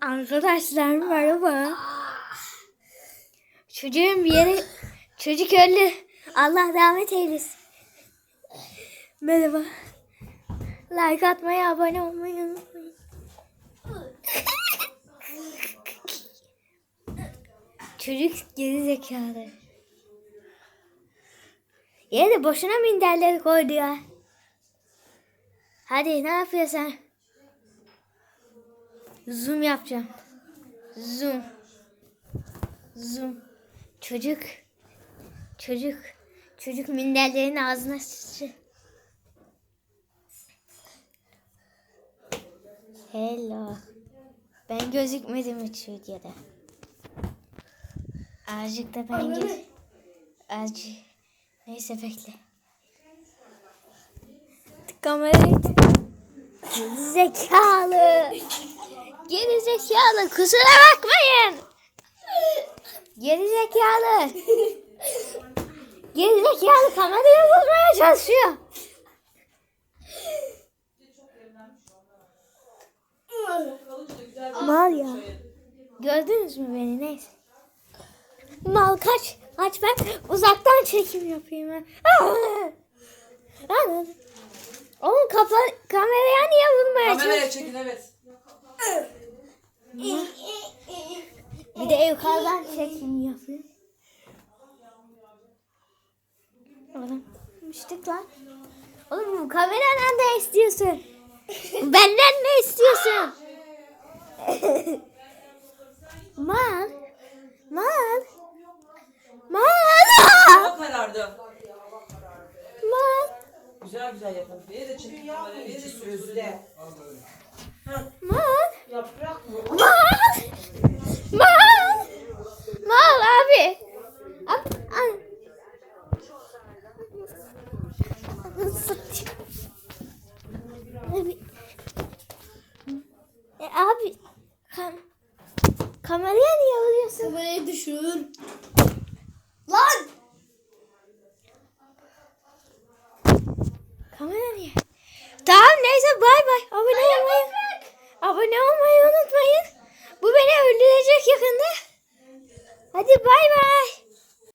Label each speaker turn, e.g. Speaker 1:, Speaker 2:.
Speaker 1: Arkadaşlar merhaba. Çocuğun bir yere çocuk öldü. Allah rahmet eylesin. Merhaba. Like atmayı, abone olmayı unutmayın. Çocuk geri zekalı. Yere boşuna minderleri koydu ya. Hadi ne yapıyorsun? Zoom yapacağım. Zoom. Zoom. Çocuk. Çocuk. Çocuk minderlerin ağzına sıçtı. Hello. Ben gözükmedim hiç videoda. Azıcık da ben göz... Azıcık. Neyse bekle. Kamerayı Zekalı. Geri zekalı. Kusura bakmayın. Geri zekalı. Geri zekalı kamerayı bulmaya çalışıyor. Mal ya. Gördünüz mü beni neyse. Mal kaç. Kaç ben uzaktan çekim yapayım ben. Oğlum kapa kameraya niye vurmaya
Speaker 2: Kameraya çekin evet.
Speaker 1: Bir de yukarıdan çekim yapıyor. Oğlum müştik lan. Oğlum kameradan ne istiyorsun? Benden ne istiyorsun? Mal. Mal. Mal.
Speaker 2: Hava karardı.
Speaker 1: Mal.
Speaker 2: Güzel yapalım. Beni de çekin. Beni de sürüzle.
Speaker 1: Mal.
Speaker 2: Yaprak mı?
Speaker 1: Mal. Mal. Mal abi. Ab, an. Abi. E, abi. Kam kameraya niye alıyorsun?
Speaker 3: Kamerayı düşür. Lan!
Speaker 1: Kamera niye? Neyse bay bay. Abone olmayı. Abone olmayı unutmayın. Bu beni öldürecek yakında. Hadi bay bay.